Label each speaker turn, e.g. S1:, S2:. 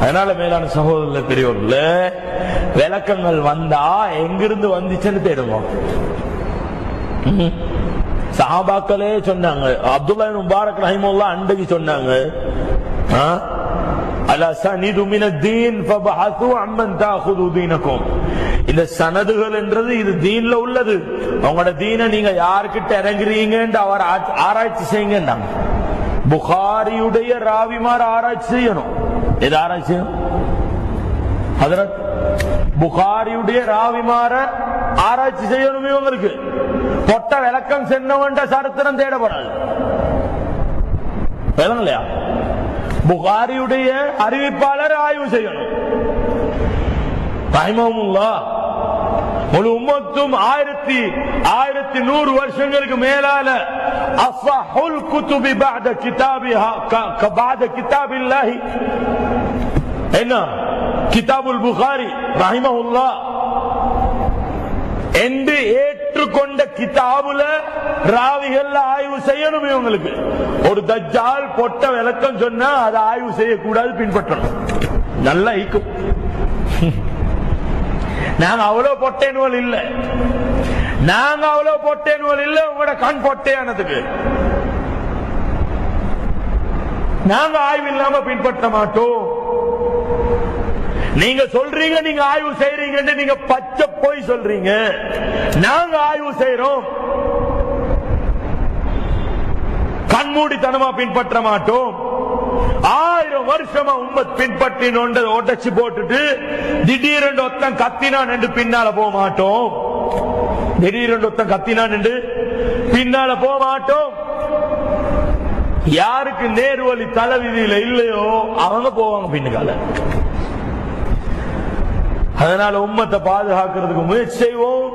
S1: அதனால மேலான சகோதரர்ல பெரியவர்கள விளக்கங்கள் வந்தா எங்கிருந்து வந்துச்சுன்னு தேடுவோம். ம். சஹாபாக்களே சொன்னாங்க அப்துல்லா இப்னு முபாரக் ரஹிமுல்லா அன்றைக்கு சொன்னாங்க ஆ? அலா சனிது மின தீன் ஃபபஹது அம்மன் இந்த சனதுகள் என்றது இது தீன்ல உள்ளது. அவங்களோட தீனை நீங்க யார்கிட்ட இறங்குறீங்கன்னு அவர் ஆ- ஆராய்ச்சி செய்யுங்கன்னாங்க. புகாரியுடைய ராவிமார் ஆராய்ச்சி செய்யணும். எது ஆராய்ச்சி செய்யணும் புகாரியுடைய ராவிமார ஆராய்ச்சி செய்யணும் இவங்களுக்கு பொட்ட விளக்கம் சென்னவன்ற சரித்திரம் தேடப்படாது. இல்லையா புகாரியுடைய அறிவிப்பாளர் ஆய்வு செய்யணும். ரஹிமஹுமுல்லா முழு உம்மத்தும் ஆயிரத்தி ஆயிரத்தி நூறு வருஷங்களுக்கு மேலால அஃபஹுல் குத்துபி பாத கிதாபிஹா க- க- கிதாபில்லாஹி. என்ன? கிதாபுல் புகாரி ரஹிமஹுல்லா. என்று ஏற்றுக்கொண்ட கிதாபுல ராவிகள் ஆய்வு செய்யணும் இவங்களுக்கு ஒரு தஜ்ஜால் பொட்ட விளக்கம் சொன்னா அதை ஆய்வு செய்யக்கூடாது பின்பற்றணும். நல்லா ஈக்கும். நாங்க அவ்வளவு பொட்டேனுவல் இல்ல. நாங்க அவ்வளவு பொட்டேனுவல் இல்ல உங்களோட கண் பொட்டையானதுக்கு. நாங்க ஆய்வு இல்லாம பின்பற்ற மாட்டோம். நீங்க சொல்றீங்க நீங்க ஆய்வு செய்யறீங்கன்னு நீங்க பச்சை போய் சொல்றீங்க. நாங்க ஆய்வு செய்யறோம் கண்மூடித்தனமா பின்பற்ற மாட்டோம். ஆயிரம் வருஷமா உம்மத் பின்பற்றி உடைச்சு போட்டுட்டு திடீரென்று ஒத்தன் கத்தினான் என்று பின்னால போக மாட்டோம். திடீரென்று ஒத்தன் கத்தினான் என்று பின்னால போக மாட்டோம். யாருக்கு நேர்வழி தலைவிதியில இல்லையோ அவங்க போவாங்க பின்னுக்கால அதனால உம்மத்தை பாதுகாக்கிறதுக்கு முயற்சி செய்வோம்.